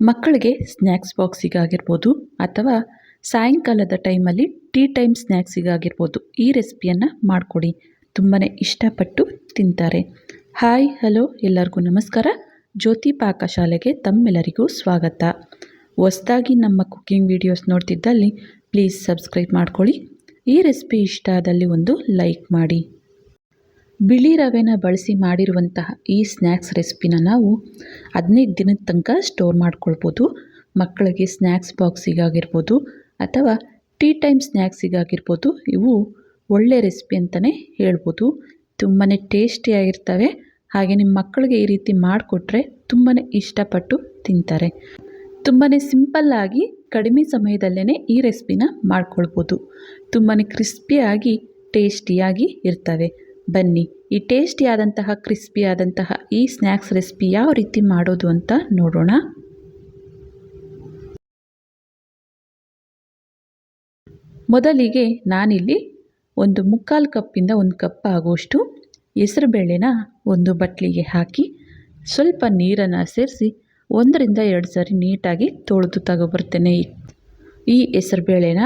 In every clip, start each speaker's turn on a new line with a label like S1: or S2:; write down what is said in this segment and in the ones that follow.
S1: ಮಕ್ಕಳಿಗೆ ಸ್ನ್ಯಾಕ್ಸ್ ಬಾಕ್ಸಿಗಾಗಿರ್ಬೋದು ಅಥವಾ ಸಾಯಂಕಾಲದ ಟೈಮಲ್ಲಿ ಟೀ ಟೈಮ್ ಸ್ನ್ಯಾಕ್ಸಿಗಾಗಿರ್ಬೋದು ಈ ರೆಸಿಪಿಯನ್ನು ಮಾಡಿಕೊಡಿ. ತುಂಬಾ ಇಷ್ಟಪಟ್ಟು ತಿಂತಾರೆ. ಹಾಯ್, ಹಲೋ, ಎಲ್ಲರಿಗೂ ನಮಸ್ಕಾರ. ಜ್ಯೋತಿ ಪಾಕಶಾಲೆಗೆ ತಮ್ಮೆಲ್ಲರಿಗೂ ಸ್ವಾಗತ. ಹೊಸ್ದಾಗಿ ನಮ್ಮ ಕುಕ್ಕಿಂಗ್ ವಿಡಿಯೋಸ್ ನೋಡ್ತಿದ್ದಲ್ಲಿ ಪ್ಲೀಸ್ ಸಬ್ಸ್ಕ್ರೈಬ್ ಮಾಡ್ಕೊಳ್ಳಿ. ಈ ರೆಸಿಪಿ ಇಷ್ಟ ಆದಲ್ಲಿ ಒಂದು ಲೈಕ್ ಮಾಡಿ. ಬಿಳಿ ರವೆನ ಬಳಸಿ ಮಾಡಿರುವಂತಹ ಈ ಸ್ನ್ಯಾಕ್ಸ್ ರೆಸಿಪಿನ ನಾವು ಹದಿನೈದು ದಿನದ ತನಕ ಸ್ಟೋರ್ ಮಾಡ್ಕೊಳ್ಬೋದು. ಮಕ್ಕಳಿಗೆ ಸ್ನ್ಯಾಕ್ಸ್ ಬಾಕ್ಸಿಗಾಗಿರ್ಬೋದು ಅಥವಾ ಟೀ ಟೈಮ್ ಸ್ನ್ಯಾಕ್ಸಿಗಾಗಿರ್ಬೋದು ಇವು ಒಳ್ಳೆ ರೆಸಿಪಿ ಅಂತಲೇ ಹೇಳ್ಬೋದು. ತುಂಬಾ ಟೇಸ್ಟಿಯಾಗಿರ್ತವೆ ಹಾಗೆ ನಿಮ್ಮ ಮಕ್ಕಳಿಗೆ ಈ ರೀತಿ ಮಾಡಿಕೊಟ್ರೆ ತುಂಬಾ ಇಷ್ಟಪಟ್ಟು ತಿಂತಾರೆ. ತುಂಬಾ ಸಿಂಪಲ್ಲಾಗಿ ಕಡಿಮೆ ಸಮಯದಲ್ಲೇ ಈ ರೆಸಿಪಿನ ಮಾಡ್ಕೊಳ್ಬೋದು. ತುಂಬಾ ಕ್ರಿಸ್ಪಿಯಾಗಿ, ಟೇಸ್ಟಿಯಾಗಿ ಇರ್ತವೆ. ಬನ್ನಿ, ಈ ಟೇಸ್ಟಿಯಾದಂತಹ, ಕ್ರಿಸ್ಪಿಯಾದಂತಹ ಈ ಸ್ನ್ಯಾಕ್ಸ್ ರೆಸಿಪಿ ಯಾವ ರೀತಿ ಮಾಡೋದು ಅಂತ ನೋಡೋಣ. ಮೊದಲಿಗೆ ನಾನಿಲ್ಲಿ ಒಂದು ಮುಕ್ಕಾಲು ಕಪ್ಪಿಂದ ಒಂದು ಕಪ್ ಆಗುವಷ್ಟು ಹೆಸರುಬೇಳೆನ ಒಂದು ಬಟ್ಲಿಗೆ ಹಾಕಿ, ಸ್ವಲ್ಪ ನೀರನ್ನು ಸೇರಿಸಿ ಒಂದರಿಂದ ಎರಡು ಸಾರಿ ನೀಟಾಗಿ ತೊಳೆದು ತಗೊಬರ್ತೇನೆ. ಈ ಹೆಸರುಬೇಳೆನ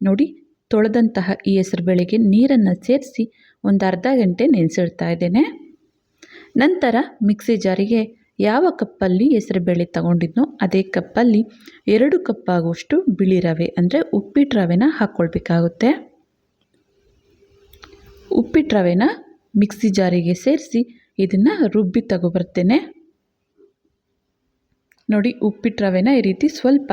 S1: ನೋಡಿ, ತೊಳೆದಂತಹ ಈ ಹೆಸರುಬೇಳೆಗೆ ನೀರನ್ನು ಸೇರಿಸಿ ಒಂದು ಅರ್ಧ ಗಂಟೆ ನೆನೆಸಿಡ್ತಾ ಇದ್ದೇನೆ. ನಂತರ ಮಿಕ್ಸಿ ಜಾರಿಗೆ ಯಾವ ಕಪ್ಪಲ್ಲಿ ಹೆಸರುಬೇಳೆ ತಗೊಂಡಿದ್ನೋ ಅದೇ ಕಪ್ಪಲ್ಲಿ ಎರಡು ಕಪ್ಪಾಗುವಷ್ಟು ಬಿಳಿ ರವೆ, ಅಂದರೆ ಉಪ್ಪಿಟ್ಟು ರವೆನ ಹಾಕ್ಕೊಳ್ಬೇಕಾಗುತ್ತೆ ಉಪ್ಪಿಟ್ಟು ರವೆನ ಮಿಕ್ಸಿ ಜಾರಿಗೆ ಸೇರಿಸಿ ಇದನ್ನು ರುಬ್ಬಿ ತಗೊಬರ್ತೇನೆ. ನೋಡಿ, ಉಪ್ಪಿಟ್ಟು ರವೆನ ಈ ರೀತಿ ಸ್ವಲ್ಪ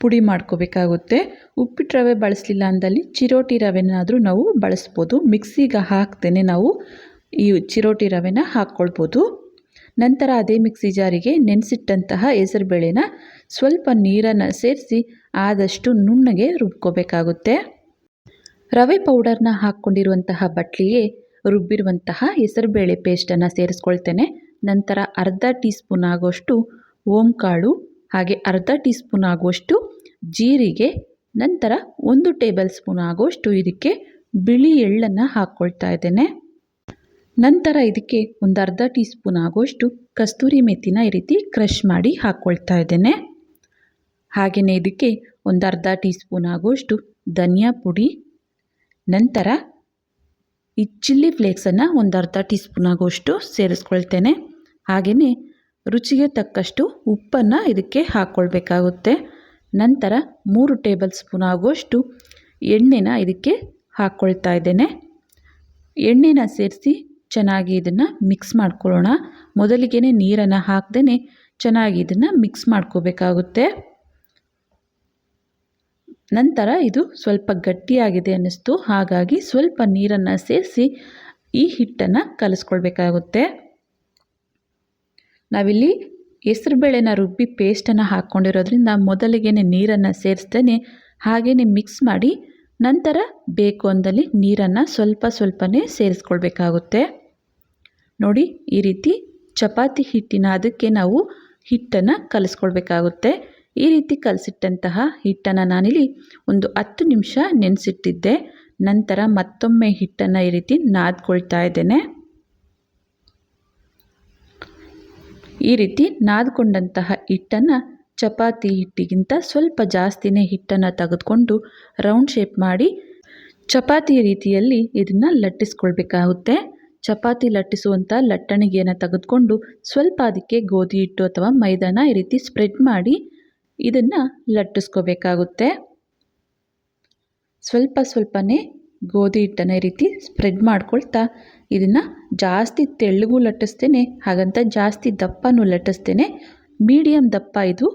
S1: ಪುಡಿ ಮಾಡ್ಕೋಬೇಕಾಗುತ್ತೆ. ಉಪ್ಪಿಟ್ಟು ರವೆ ಬಳಸಲಿಲ್ಲ ಅಂದಲ್ಲಿ ಚಿರೋಟಿ ರವೆನಾದರೂ ನಾವು ಬಳಸ್ಬೋದು. ಮಿಕ್ಸಿಗೆ ಹಾಕ್ತೇನೆ ನಾವು ಈ ಚಿರೋಟಿ ರವೆನ ಹಾಕ್ಕೊಳ್ಬೋದು. ನಂತರ ಅದೇ ಮಿಕ್ಸಿ ಜಾರಿಗೆ ನೆನೆಸಿಟ್ಟಂತಹ ಹೆಸರುಬೇಳೆನ ಸ್ವಲ್ಪ ನೀರನ್ನು ಸೇರಿಸಿ ಆದಷ್ಟು ನುಣ್ಣಗೆ ರುಬ್ಕೋಬೇಕಾಗುತ್ತೆ. ರವೆ ಪೌಡರ್ನ ಹಾಕ್ಕೊಂಡಿರುವಂತಹ ಬಟ್ಲಿಗೆ ರುಬ್ಬಿರುವಂತಹ ಹೆಸರುಬೇಳೆ ಪೇಸ್ಟನ್ನು ಸೇರಿಸ್ಕೊಳ್ತೇನೆ. ನಂತರ ಅರ್ಧ ಟೀ ಸ್ಪೂನ್ ಆಗೋಷ್ಟು ಓಂಕಾಳು ಹಾಗೆ ಅರ್ಧ ಟೀ ಸ್ಪೂನ್ ಆಗುವಷ್ಟು ಜೀರಿಗೆ, ನಂತರ ಒಂದು ಟೇಬಲ್ ಸ್ಪೂನ್ ಆಗುವಷ್ಟು ಇದಕ್ಕೆ ಬಿಳಿ ಎಳ್ಳನ್ನು ಹಾಕ್ಕೊಳ್ತಾ ಇದ್ದೇನೆ. ನಂತರ ಇದಕ್ಕೆ ಒಂದು ಅರ್ಧ ಟೀ ಸ್ಪೂನ್ ಆಗುವಷ್ಟು ಕಸ್ತೂರಿ ಮೆಥಿನ ಈ ರೀತಿ ಕ್ರಷ್ ಮಾಡಿ ಹಾಕ್ಕೊಳ್ತಾ ಇದ್ದೇನೆ. ಹಾಗೆಯೇ ಇದಕ್ಕೆ ಒಂದು ಅರ್ಧ ಟೀ ಸ್ಪೂನ್ ಆಗುವಷ್ಟು ಧನಿಯಾ ಪುಡಿ, ನಂತರ ಈ ಚಿಲ್ಲಿ ಫ್ಲೇಕ್ಸನ್ನು ಒಂದು ಅರ್ಧ ಟೀ ಸ್ಪೂನ್ ಆಗುವಷ್ಟು ಸೇರಿಸ್ಕೊಳ್ತೇನೆ. ಹಾಗೆಯೇ ರುಚಿಗೆ ತಕ್ಕಷ್ಟು ಉಪ್ಪನ್ನು ಇದಕ್ಕೆ ಹಾಕ್ಕೊಳ್ಬೇಕಾಗುತ್ತೆ ನಂತರ ಮೂರು ಟೇಬಲ್ ಸ್ಪೂನ್ ಆಗುವಷ್ಟು ಎಣ್ಣೆನ ಇದಕ್ಕೆ ಹಾಕ್ಕೊಳ್ತಾ ಇದ್ದೇನೆ. ಎಣ್ಣೆನ ಸೇರಿಸಿ ಚೆನ್ನಾಗಿ ಇದನ್ನು ಮಿಕ್ಸ್ ಮಾಡ್ಕೊಳ್ಳೋಣ. ಮೊದಲಿಗೆ ನೀರನ್ನು ಹಾಕ್ದೇ ಚೆನ್ನಾಗಿ ಇದನ್ನು ಮಿಕ್ಸ್ ಮಾಡ್ಕೋಬೇಕಾಗುತ್ತೆ. ನಂತರ ಇದು ಸ್ವಲ್ಪ ಗಟ್ಟಿಯಾಗಿದೆ ಅನ್ನಿಸ್ತು. ಹಾಗಾಗಿ ಸ್ವಲ್ಪ ನೀರನ್ನು ಸೇರಿಸಿ ಈ ಹಿಟ್ಟನ್ನು ಕಲಿಸ್ಕೊಳ್ಬೇಕಾಗುತ್ತೆ. ನಾವಿಲ್ಲಿ ಹೆಸರುಬೇಳೆನ ರುಬ್ಬಿ ಪೇಸ್ಟನ್ನು ಹಾಕ್ಕೊಂಡಿರೋದ್ರಿಂದ ಮೊದಲಿಗೆ ನೀರನ್ನು ಸೇರಿಸ್ತೇನೆ. ಹಾಗೇ ಮಿಕ್ಸ್ ಮಾಡಿ ನಂತರ ಬೇಕು ಅಂದಲ್ಲಿ ನೀರನ್ನು ಸ್ವಲ್ಪ ಸ್ವಲ್ಪನೇ ಸೇರಿಸ್ಕೊಳ್ಬೇಕಾಗುತ್ತೆ. ನೋಡಿ, ಈ ರೀತಿ ಚಪಾತಿ ಹಿಟ್ಟಿನ ಅದಕ್ಕೆ ನಾವು ಹಿಟ್ಟನ್ನು ಕಲಿಸ್ಕೊಳ್ಬೇಕಾಗುತ್ತೆ. ಈ ರೀತಿ ಕಲಸಿಟ್ಟಂತಹ ಹಿಟ್ಟನ್ನು ನಾನಿಲ್ಲಿ ಒಂದು ಹತ್ತು ನಿಮಿಷ ನೆನೆಸಿಟ್ಟಿದ್ದೆ. ನಂತರ ಮತ್ತೊಮ್ಮೆ ಹಿಟ್ಟನ್ನು ಈ ರೀತಿ ನಾದ್ಕೊಳ್ತಾ ಇದ್ದೇನೆ. ಈ ರೀತಿ ನಾದ್ಕೊಂಡಂತಹ ಹಿಟ್ಟನ್ನು ಚಪಾತಿ ಹಿಟ್ಟಿಗಿಂತ ಸ್ವಲ್ಪ ಜಾಸ್ತಿನೇ ಹಿಟ್ಟನ್ನು ತೆಗೆದುಕೊಂಡು ರೌಂಡ್ ಶೇಪ್ ಮಾಡಿ ಚಪಾತಿ ರೀತಿಯಲ್ಲಿ ಇದನ್ನು ಲಟ್ಟಿಸ್ಕೊಳ್ಬೇಕಾಗುತ್ತೆ. ಚಪಾತಿ ಲಟ್ಟಿಸುವಂಥ ಲಟ್ಟಣಿಗೆಯನ್ನು ತೆಗೆದುಕೊಂಡು ಸ್ವಲ್ಪ ಅದಕ್ಕೆ ಗೋಧಿ ಹಿಟ್ಟು ಅಥವಾ ಮೈದಾನ ಈ ರೀತಿ ಸ್ಪ್ರೆಡ್ ಮಾಡಿ ಇದನ್ನು ಲಟ್ಟಿಸ್ಕೋಬೇಕಾಗುತ್ತೆ. ಸ್ವಲ್ಪ ಸ್ವಲ್ಪನೇ ಗೋಧಿ ಹಿಟ್ಟನ್ನು ಈ ರೀತಿ ಸ್ಪ್ರೆಡ್ ಮಾಡ್ಕೊಳ್ತಾ ಇದನ್ನು ಜಾಸ್ತಿ ತೆಳ್ಳಗೂ ಲಟ್ಟಿಸ್ತೇನೆ, ಹಾಗಂತ ಜಾಸ್ತಿ ದಪ್ಪನೂ ಲಟ್ಟಿಸ್ತೇನೆ. ಮೀಡಿಯಮ್ ದಪ್ಪ ಇದು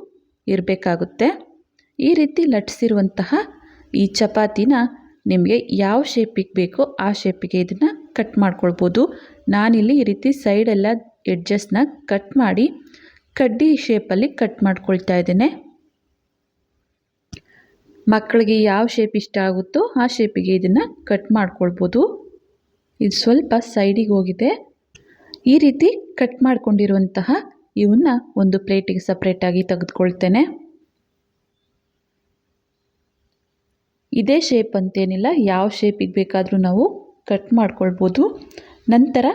S1: ಇರಬೇಕಾಗುತ್ತೆ. ಈ ರೀತಿ ಲಟ್ಟಿಸಿರುವಂತಹ ಈ ಚಪಾತಿನ ನಿಮಗೆ ಯಾವ ಶೇಪಿಗೆ ಬೇಕೋ ಆ ಶೇಪಿಗೆ ಇದನ್ನು ಕಟ್ ಮಾಡ್ಕೊಳ್ಬೋದು. ನಾನಿಲ್ಲಿ ಈ ರೀತಿ ಸೈಡೆಲ್ಲ ಎಡ್ಜಸ್ನ ಕಟ್ ಮಾಡಿ ಕಡ್ಡಿ ಶೇಪಲ್ಲಿ ಕಟ್ ಮಾಡ್ಕೊಳ್ತಾ ಇದ್ದೇನೆ. ಮಕ್ಕಳಿಗೆ ಯಾವ ಶೇಪ್ ಇಷ್ಟ ಆಗುತ್ತೋ ಆ ಶೇಪಿಗೆ ಇದನ್ನು ಕಟ್ ಮಾಡ್ಕೊಳ್ಬೋದು. ಇದು ಸ್ವಲ್ಪ ಸೈಡಿಗೆ ಹೋಗಿದೆ. ಈ ರೀತಿ ಕಟ್ ಮಾಡಿಕೊಂಡಿರುವಂತಹ ಇವನ್ನ ಒಂದು ಪ್ಲೇಟಿಗೆ ಸಪ್ರೇಟಾಗಿ ತೆಗೆದುಕೊಳ್ತೇನೆ. ಇದೇ ಶೇಪ್ ಅಂತೇನಿಲ್ಲ, ಯಾವ ಶೇಪಿಗೆ ಬೇಕಾದರೂ ನಾವು ಕಟ್ ಮಾಡ್ಕೊಳ್ಬೋದು. ನಂತರ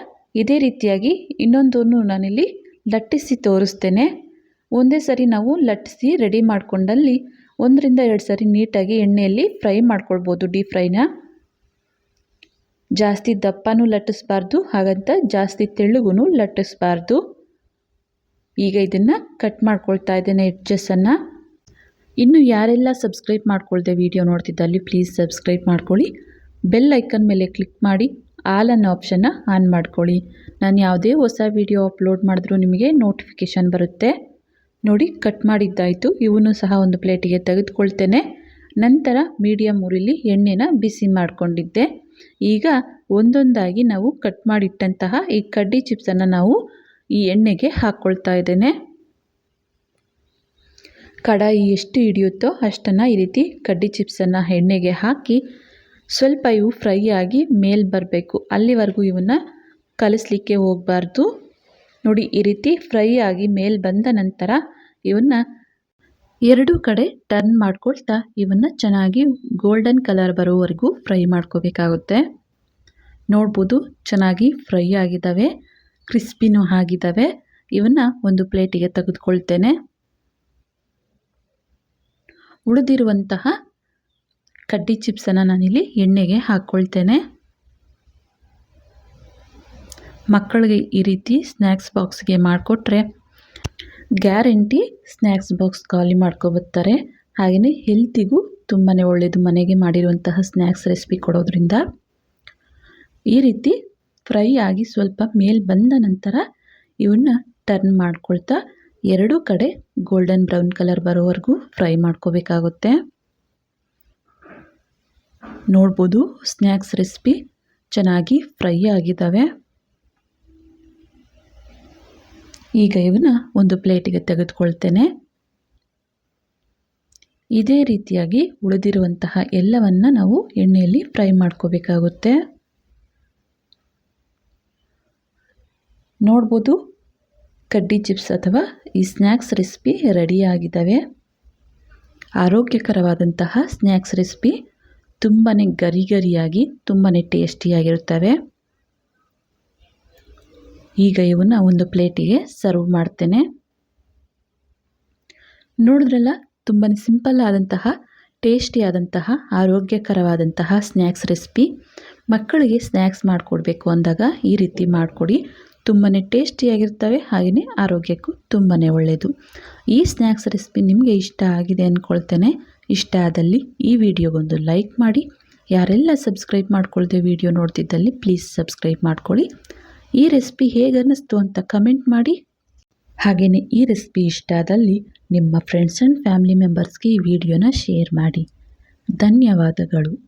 S1: ಇದೇ ರೀತಿಯಾಗಿ ಇನ್ನೊಂದನ್ನು ನಾನಿಲ್ಲಿ ಲಟ್ಟಿಸಿ ತೋರಿಸ್ತೇನೆ. ಒಂದೇ ಸರಿ ನಾವು ಲಟ್ಟಿಸಿ ರೆಡಿ ಮಾಡಿಕೊಂಡಲ್ಲಿ ಒಂದರಿಂದ ಎರಡು ಸರಿ ನೀಟಾಗಿ ಎಣ್ಣೆಯಲ್ಲಿ ಫ್ರೈ ಮಾಡ್ಕೊಳ್ಬೋದು ಡೀಪ್ ಫ್ರೈನ. ಜಾಸ್ತಿ ದಪ್ಪನೂ ಲಟ್ಟಿಸ್ಬಾರ್ದು, ಹಾಗಂತ ಜಾಸ್ತಿ ತೆಳುಗೂ ಲಟ್ಟಿಸ್ಬಾರ್ದು. ಈಗ ಇದನ್ನು ಕಟ್ ಮಾಡ್ಕೊಳ್ತಾ ಇದ್ದೇನೆ ಎಡ್ಜಸ್ಸನ್ನು ಇನ್ನು ಯಾರೆಲ್ಲ ಸಬ್ಸ್ಕ್ರೈಬ್ ಮಾಡ್ಕೊಳ್ದೆ ವಿಡಿಯೋ ನೋಡ್ತಿದ್ದಲ್ಲಿ ಪ್ಲೀಸ್ ಸಬ್ಸ್ಕ್ರೈಬ್ ಮಾಡ್ಕೊಳ್ಳಿ. ಬೆಲ್ ಐಕನ್ ಮೇಲೆ ಕ್ಲಿಕ್ ಮಾಡಿ, ಆಲ್ ಅನ್ನೋ ಆಪ್ಷನ್ನ ಆನ್ ಮಾಡ್ಕೊಳ್ಳಿ. ನಾನು ಯಾವುದೇ ಹೊಸ ವಿಡಿಯೋ ಅಪ್ಲೋಡ್ ಮಾಡಿದ್ರೂ ನಿಮಗೆ ನೋಟಿಫಿಕೇಷನ್ ಬರುತ್ತೆ. ನೋಡಿ ಕಟ್ ಮಾಡಿದ್ದಾಯಿತು. ಇವನು ಸಹ ಒಂದು ಪ್ಲೇಟಿಗೆ ತೆಗೆದುಕೊಳ್ತೇನೆ. ನಂತರ ಮೀಡಿಯಮ್ ಉರಿಲಿ ಎಣ್ಣೆನ ಬಿಸಿ ಮಾಡಿಕೊಂಡಿದ್ದೆ. ಈಗ ಒಂದೊಂದಾಗಿ ನಾವು ಕಟ್ ಮಾಡಿಟ್ಟಂತಹ ಈ ಕಡ್ಡಿ ಚಿಪ್ಸನ್ನು ನಾವು ಈ ಎಣ್ಣೆಗೆ ಹಾಕ್ಕೊಳ್ತಾ ಇದ್ದೇನೆ. ಕಡಾಯಿ ಎಷ್ಟು ಹಿಡಿಯುತ್ತೋ ಅಷ್ಟನ್ನು ಈ ರೀತಿ ಕಡ್ಡಿ ಚಿಪ್ಸನ್ನು ಎಣ್ಣೆಗೆ ಹಾಕಿ ಸ್ವಲ್ಪ ಇವು ಫ್ರೈ ಆಗಿ ಮೇಲೆ ಬರಬೇಕು. ಅಲ್ಲಿವರೆಗೂ ಇವನ್ನ ಕಲಿಸ್ಲಿಕ್ಕೆ ಹೋಗಬಾರ್ದು. ನೋಡಿ ಈ ರೀತಿ ಫ್ರೈ ಆಗಿ ಮೇಲೆ ಬಂದ ನಂತರ ಇವನ್ನ ಎರಡು ಕಡೆ ಟರ್ನ್ ಮಾಡ್ಕೊಳ್ತಾ ಇವನ್ನ ಚೆನ್ನಾಗಿ ಗೋಲ್ಡನ್ ಕಲರ್ ಬರೋವರೆಗೂ ಫ್ರೈ ಮಾಡ್ಕೋಬೇಕಾಗುತ್ತೆ. ನೋಡ್ಬೋದು ಚೆನ್ನಾಗಿ ಫ್ರೈ ಆಗಿದ್ದಾವೆ ಕ್ರಿಸ್ಪಿನೂ ಆಗಿದ್ದಾವೆ. ಇವನ್ನ ಒಂದು ಪ್ಲೇಟಿಗೆ ತೆಗೆದುಕೊಳ್ತೇನೆ. ಉಳಿದಿರುವಂತಹ ಕಡ್ಡಿ ಚಿಪ್ಸನ್ನು ನಾನಿಲ್ಲಿ ಎಣ್ಣೆಗೆ ಹಾಕ್ಕೊಳ್ತೇನೆ. ಮಕ್ಕಳಿಗೆ ಈ ರೀತಿ ಸ್ನ್ಯಾಕ್ಸ್ ಬಾಕ್ಸ್ಗೆ ಮಾಡಿಕೊಟ್ರೆ ಗ್ಯಾರಂಟಿ ಸ್ನ್ಯಾಕ್ಸ್ ಬಾಕ್ಸ್ ಖಾಲಿ ಮಾಡ್ಕೊಬರ್ತಾರೆ ಹಾಗೆಯೇ ಹೆಲ್ತಿಗೂ ತುಂಬಾ ಒಳ್ಳೆಯದು ಮನೆಗೆ ಮಾಡಿರುವಂತಹ ಸ್ನ್ಯಾಕ್ಸ್ ರೆಸಿಪಿ ಕೊಡೋದ್ರಿಂದ. ಈ ರೀತಿ ಫ್ರೈ ಆಗಿ ಸ್ವಲ್ಪ ಮೇಲೆ ಬಂದ ನಂತರ ಇವನ್ನ ಟರ್ನ್ ಮಾಡ್ಕೊಳ್ತಾ ಎರಡೂ ಕಡೆ ಗೋಲ್ಡನ್ ಬ್ರೌನ್ ಕಲರ್ ಬರೋವರೆಗೂ ಫ್ರೈ ಮಾಡ್ಕೋಬೇಕಾಗುತ್ತೆ. ನೋಡ್ಬೋದು ಸ್ನ್ಯಾಕ್ಸ್ ರೆಸಿಪಿ ಚೆನ್ನಾಗಿ ಫ್ರೈ ಆಗಿದ್ದಾವೆ. ಈಗ ಇವನ್ನ ಒಂದು ಪ್ಲೇಟಿಗೆ ತೆಗೆದುಕೊಳ್ತೇನೆ. ಇದೇ ರೀತಿಯಾಗಿ ಉಳಿದಿರುವಂತಹ ಎಲ್ಲವನ್ನ ನಾವು ಎಣ್ಣೆಯಲ್ಲಿ ಫ್ರೈ ಮಾಡ್ಕೋಬೇಕಾಗುತ್ತೆ. ನೋಡ್ಬೋದು, ಕಡ್ಡಿ ಚಿಪ್ಸ್ ಅಥವಾ ಈ ಸ್ನ್ಯಾಕ್ಸ್ ರೆಸಿಪಿ ರೆಡಿಯಾಗಿದ್ದಾವೆ. ಆರೋಗ್ಯಕರವಾದಂತಹ ಸ್ನ್ಯಾಕ್ಸ್ ರೆಸಿಪಿ ತುಂಬಾ ಗರಿಗರಿಯಾಗಿ ತುಂಬಾ ಟೇಸ್ಟಿಯಾಗಿರುತ್ತವೆ ಈಗ ಇವನ್ನ ಒಂದು ಪ್ಲೇಟಿಗೆ ಸರ್ವ್ ಮಾಡ್ತೇನೆ. ನೋಡಿದ್ರಲ್ಲ ತುಂಬಾ ಸಿಂಪಲ್ ಆದಂತಹ ಟೇಸ್ಟಿಯಾದಂತಹ ಆರೋಗ್ಯಕರವಾದಂತಹ ಸ್ನ್ಯಾಕ್ಸ್ ರೆಸಿಪಿ ಮಕ್ಕಳಿಗೆ ಸ್ನ್ಯಾಕ್ಸ್ ಮಾಡಿಕೊಡ್ಬೇಕು ಅಂದಾಗ ಈ ರೀತಿ ಮಾಡಿಕೊಡಿ. ತುಂಬಾ ಟೇಸ್ಟಿಯಾಗಿರ್ತವೆ ಹಾಗೆಯೇ ಆರೋಗ್ಯಕ್ಕೂ ತುಂಬಾ ಒಳ್ಳೆಯದು ಈ ಸ್ನ್ಯಾಕ್ಸ್ ರೆಸಿಪಿ ನಿಮಗೆ ಇಷ್ಟ ಆಗಿದೆ ಅಂದ್ಕೊಳ್ತೇನೆ ಇಷ್ಟ ಆದಲ್ಲಿ ಈ ವಿಡಿಯೋಗೊಂದು ಲೈಕ್ ಮಾಡಿ. ಯಾರೆಲ್ಲ ಸಬ್ಸ್ಕ್ರೈಬ್ ಮಾಡ್ಕೊಳ್ದೆ ವಿಡಿಯೋ ನೋಡ್ತಿದ್ದಲ್ಲಿ ಪ್ಲೀಸ್ ಸಬ್ಸ್ಕ್ರೈಬ್ ಮಾಡ್ಕೊಳ್ಳಿ. ಈ ರೆಸಿಪಿ ಹೇಗೆ ಅನ್ನಿಸ್ತು ಅಂತ ಕಮೆಂಟ್ ಮಾಡಿ. ಹಾಗೆಯೇ ಈ ರೆಸಿಪಿ ಇಷ್ಟ ಆದಲ್ಲಿ ನಿಮ್ಮ ಫ್ರೆಂಡ್ಸ್ ಆ್ಯಂಡ್ ಫ್ಯಾಮಿಲಿ ಮೆಂಬರ್ಸ್ಗೆ ಈ ವಿಡಿಯೋನ ಶೇರ್ ಮಾಡಿ. ಧನ್ಯವಾದಗಳು.